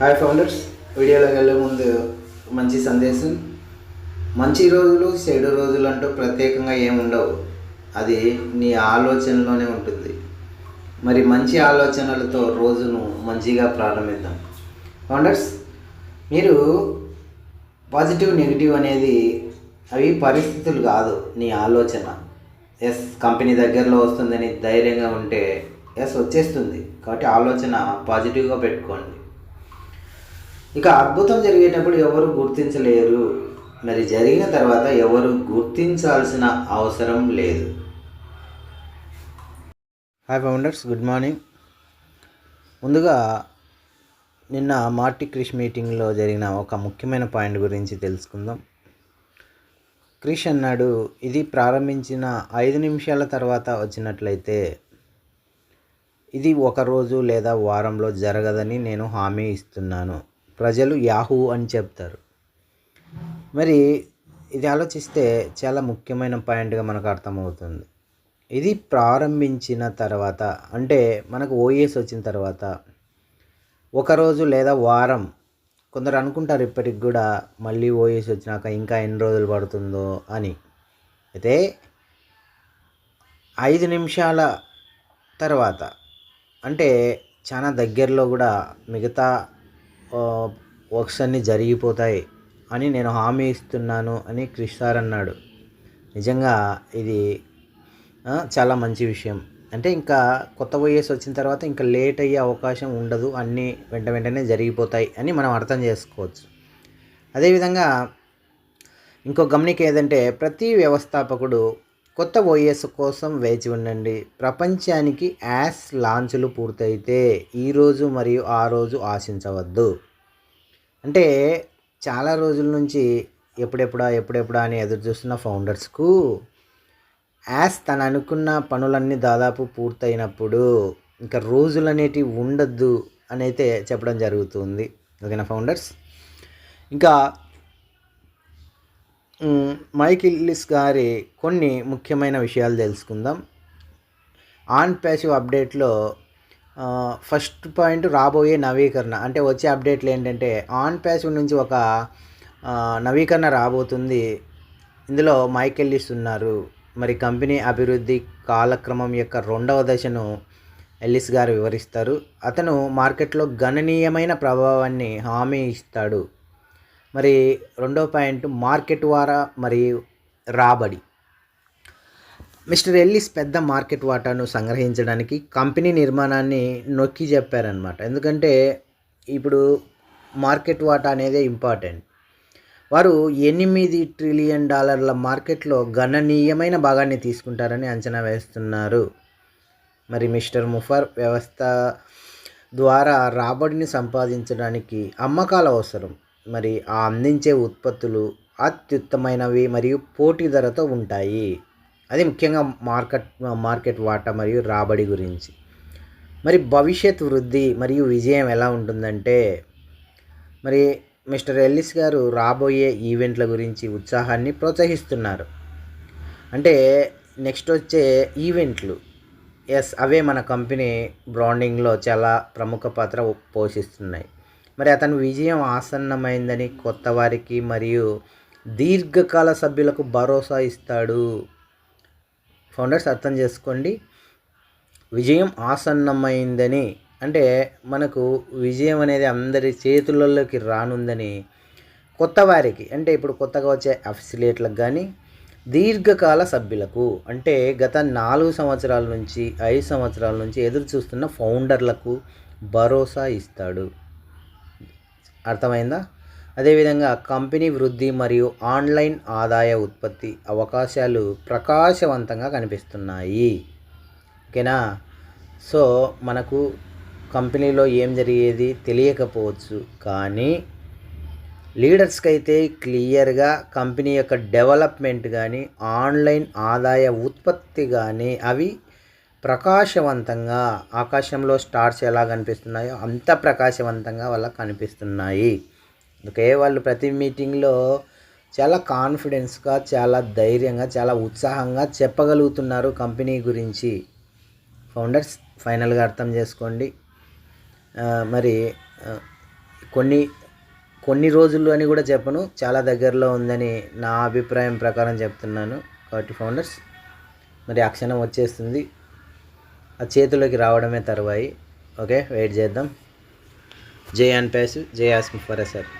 Hi founders వీడియోలోకి వెళ్ళే ముందు మంచి సందేశం. మంచి రోజులు చెడు రోజులు అంటూ ప్రత్యేకంగా ఏముండవు అది నీ ఆలోచనలోనే ఉంటుంది. మరి మంచి ఆలోచనలతో రోజును మంచిగా ప్రారంభిద్దాం. ఫౌండర్స్ మీరు పాజిటివ్ నెగిటివ్ అనేది అవి పరిస్థితులు కాదు నీ ఆలోచన. ఎస్ కంపెనీ దగ్గరలో వస్తుందని ధైర్యంగా ఉంటే ఎస్ వచ్చేస్తుంది. కాబట్టి ఆలోచన పాజిటివ్గా పెట్టుకోండి. ఇక అద్భుతం జరిగేటప్పుడు ఎవరు గుర్తించలేరు. మరి జరిగిన తర్వాత ఎవరు గుర్తించాల్సిన అవసరం లేదు. హాయ్ ఫౌండర్స్ గుడ్ మార్నింగ్ ముందుగా నిన్న మార్టి క్రిష్ మీటింగ్లో జరిగిన ఒక ముఖ్యమైన పాయింట్ గురించి తెలుసుకుందాం. క్రిష్ అన్నాడు ఇది ప్రారంభించిన ఐదు నిమిషాల తర్వాత వచ్చినట్లయితే ఇది ఒక రోజు లేదా వారంలో జరగదని నేను హామీ ఇస్తున్నాను. ప్రజలు యాహూ అని చెప్తారు. మరి ఇది ఆలోచిస్తే చాలా ముఖ్యమైన పాయింట్గా మనకు అర్థమవుతుంది. ఇది ప్రారంభించిన తర్వాత అంటే మనకు ఓఎస్ వచ్చిన తర్వాత ఒకరోజు లేదా వారం కొందరు అనుకుంటారు ఇప్పటికి కూడా మళ్ళీ ఓఎస్ వచ్చినాక ఇంకా ఎన్ని రోజులు పడుతుందో అని. అయితే ఐదు నిమిషాల తర్వాత అంటే చాలా దగ్గరలో కూడా మిగతా వర్క్స్ అన్నీ జరిగిపోతాయి అని నేను హామీ ఇస్తున్నాను అని క్రిష్ సార్ అన్నాడు. నిజంగా ఇది చాలా మంచి విషయం. అంటే ఇంకా కొత్త ఓఎస్ వచ్చిన తర్వాత ఇంకా లేట్ అయ్యే అవకాశం ఉండదు. అన్నీ వెంట వెంటనే జరిగిపోతాయి అని మనం అర్థం చేసుకోవచ్చు. అదేవిధంగా ఇంకో గమనిక ఏదంటే ప్రతి వ్యవస్థాపకుడు కొత్త ఓఎస్ కోసం వేచి ఉండండి. ప్రపంచానికి యాస్ లాంచ్లు పూర్తయితే ఈరోజు మరియు ఆ రోజు ఆశించవద్దు. అంటే చాలా రోజుల నుంచి ఎప్పుడెప్పుడా ఎప్పుడెప్పుడా అని ఎదురు చూస్తున్న ఫౌండర్స్కు యాస్ తను అనుకున్న పనులన్నీ దాదాపు పూర్తయినప్పుడు ఇంకా రోజులు అనేటివి ఉండద్దు అని అయితే చెప్పడం జరుగుతుంది. ఓకేనా ఫౌండర్స్? ఇంకా మైకిల్లిస్ గారి కొన్ని ముఖ్యమైన విషయాలు తెలుసుకుందాం. ఆన్ ప్యాసివ్ అప్డేట్లో ఫస్ట్ పాయింట్ రాబోయే నవీకరణ. అంటే వచ్చే అప్డేట్లు ఏంటంటే ఆన్ ప్యాసివ్ నుంచి ఒక నవీకరణ రాబోతుంది. ఇందులో మైకెల్లిస్ ఉన్నారు. మరి కంపెనీ అభివృద్ధి కాలక్రమం యొక్క రెండవ దశను ఎల్లిస్ గారు వివరిస్తారు. అతను మార్కెట్లో గణనీయమైన ప్రభావాన్ని హామీ ఇస్తాడు. మరి రెండో పాయింట్ మార్కెట్ వారా మరియు రాబడి. మిస్టర్ ఎల్లిస్ పెద్ద మార్కెట్ వాటాను సంగ్రహించడానికి కంపెనీ నిర్మాణాన్ని నొక్కి చెప్పారనమాట ఎందుకంటే ఇప్పుడు మార్కెట్ వాటా అనేది ఇంపార్టెంట్. వారు ఎనిమిది ట్రిలియన్ డాలర్ల మార్కెట్లో గణనీయమైన భాగాన్ని తీసుకుంటారని అంచనా వేస్తున్నారు. మరి మిస్టర్ ముఫర్ వ్యవస్థ ద్వారా రాబడిని సంపాదించడానికి అమ్మకాలు అవసరం. మరి ఆ అందించే ఉత్పత్తులు అత్యుత్తమైనవి మరియు పోటీ ధరతో ఉంటాయి. అది ముఖ్యంగా మార్కెట్ మార్కెట్ వాటా మరియు రాబడి గురించి. మరి భవిష్యత్ వృద్ధి మరియు విజయం ఎలా ఉంటుందంటే మరి మిస్టర్ ఎల్లిస్ గారు రాబోయే ఈవెంట్ల గురించి ఉత్సాహాన్ని ప్రోత్సహిస్తున్నారు. అంటే నెక్స్ట్ వచ్చే ఈవెంట్లు. ఎస్ అవే మన కంపెనీ బ్రాండింగ్లో చాలా ప్రముఖ పాత్ర పోషిస్తున్నాయి. మరి అతని విజయం ఆసన్నమైందని కొత్త వారికి మరియు దీర్ఘకాల సభ్యులకు భరోసా ఇస్తాడు. ఫౌండర్స్ అర్థం చేసుకోండి. విజయం ఆసన్నమైందని అంటే మనకు విజయం అనేది అందరి చేతులలోకి రానుందని కొత్త వారికి అంటే ఇప్పుడు కొత్తగా వచ్చే అఫిసిలేట్లకు కానీ దీర్ఘకాల సభ్యులకు అంటే గత నాలుగు సంవత్సరాల నుంచి ఐదు సంవత్సరాల నుంచి ఎదురు చూస్తున్న ఫౌండర్లకు భరోసా ఇస్తాడు. అర్థమైందా? అదేవిధంగా కంపెనీ వృద్ధి మరియు ఆన్లైన్ ఆదాయ ఉత్పత్తి అవకాశాలు ప్రకాశవంతంగా కనిపిస్తున్నాయి. ఓకేనా? సో మనకు కంపెనీలో ఏం జరిగేది తెలియకపోవచ్చు కానీ లీడర్స్కి అయితే క్లియర్గా కంపెనీ యొక్క డెవలప్మెంట్ కానీ ఆన్లైన్ ఆదాయ ఉత్పత్తి కానీ అవి ప్రకాశవంతంగా ఆకాశంలో స్టార్స్ ఎలా కనిపిస్తున్నాయో అంత ప్రకాశవంతంగా వాళ్ళకి కనిపిస్తున్నాయి. అందుకే వాళ్ళు ప్రతి మీటింగ్లో చాలా కాన్ఫిడెన్స్గా చాలా ధైర్యంగా చాలా ఉత్సాహంగా చెప్పగలుగుతున్నారు కంపెనీ గురించి. ఫౌండర్స్ ఫైనల్గా అర్థం చేసుకోండి. మరి కొన్ని కొన్ని రోజులు అని కూడా చెప్పను చాలా దగ్గరలో ఉందని నా అభిప్రాయం ప్రకారం చెప్తున్నాను. కాబట్టి ఫౌండర్స్ మరి ఆ క్షణం వచ్చేస్తుంది. ఆ చేతిలోకి రావడమే తరువాయి. ఓకే వెయిట్ చేద్దాం. జై అన్ ప్యాసివ్ జై ఆస్మి ఫర్ సార్